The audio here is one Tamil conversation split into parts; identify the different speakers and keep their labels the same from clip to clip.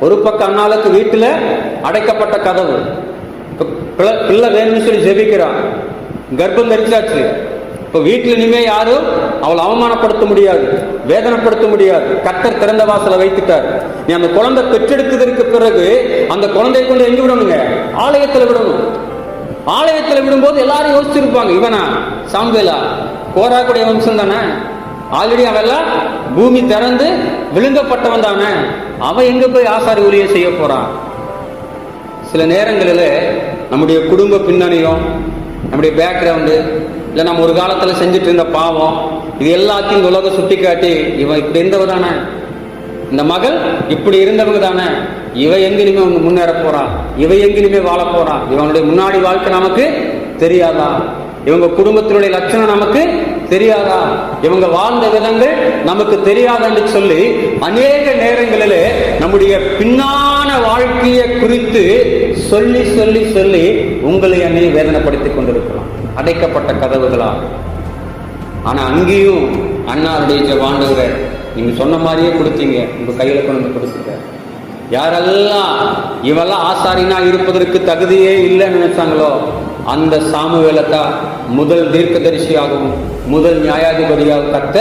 Speaker 1: ஒரு பக்கம் அண்ணாளுக்கு வீட்டுல அடைக்கப்பட்ட கதவு. பிள்ளை பிள்ளை வேணும்னு சொல்லி ஜெபிக்கிறான். கர்ப்பம் தரிச்சாச்சு இப்ப வீட்டுல இனிமே யாரும் அவளை அவமானப்படுத்த முடியாது வேதனைப்படுத்த முடியாது. கத்தர் திறந்த வாசலை வைத்துட்டார். நீ அந்த குழந்தை பெற்றெடுத்ததற்கு பிறகு அந்த குழந்தையை கொண்டு எங்க விடணுங்க? ஆலயத்துல விடணும். ஆலயத்துல விடும்போது எல்லாரும் யோசிச்சிருப்பாங்க இவனா? சாம்பேலா கோராக்குடைய வம்சம் தானே? ஆல்ரெடி அவெல்லாம் பூமி திறந்து விழுங்கப்பட்டவன் தானே. அவன் எங்க போய் ஆசாரி ஊழியம் செய்ய போறான்? சில நேரங்களில் நம்முடைய குடும்ப பின்னணியும் நம்முடைய பேக்ரவுண்டு இல்லை நம்ம ஒரு காலத்தில் செஞ்சுட்டு இருந்த பாவம் இது எல்லாத்தையும் இந்த உலகம் சுட்டி காட்டி இவன் இப்படி இருந்தவ தானே. இந்த மகள் இப்படி இருந்தவங்க தானே. இவ எங்க இனிமே முன்னேற போறான் இவ எங்க வாழ போறான் இவனுடைய முன்னாடி வாழ்க்கை நமக்கு தெரியாதா? இவங்க குடும்பத்தினுடைய லட்சணம் நமக்கு தெரியாதா? இவங்க வாழ்ந்த விதங்கள் நமக்கு தெரியாதுன்னு சொல்லி அநேக நேரங்களிலே நம்முடைய பின்னான வாழ்க்கையை குறித்து சொல்லி சொல்லி சொல்லி உங்களை என்னை வேதனைப்படுத்திக் கொண்டிருக்கலாம். அடைக்கப்பட்ட கதவுகளா? ஆனா அங்கேயும் அண்ணாருடைய ஜவாண்டுங்க நீங்க சொன்ன மாதிரியே கொடுத்தீங்க. உங்க கையில கொண்டு வந்து கொடுத்துங்க யாரெல்லாம் இவெல்லாம் ஆசாரினா இருப்பதற்கு தகுதியே இல்லைன்னு நினைச்சாங்களோ அந்த சாமுவேலத்தான் முதல் தீர்க்கதரிசியாகவும் முதல் நியாயாதிபதியாக கத்த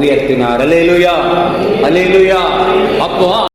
Speaker 1: உயர்த்தினார். அலேலுயா அலேலுயா அப்போ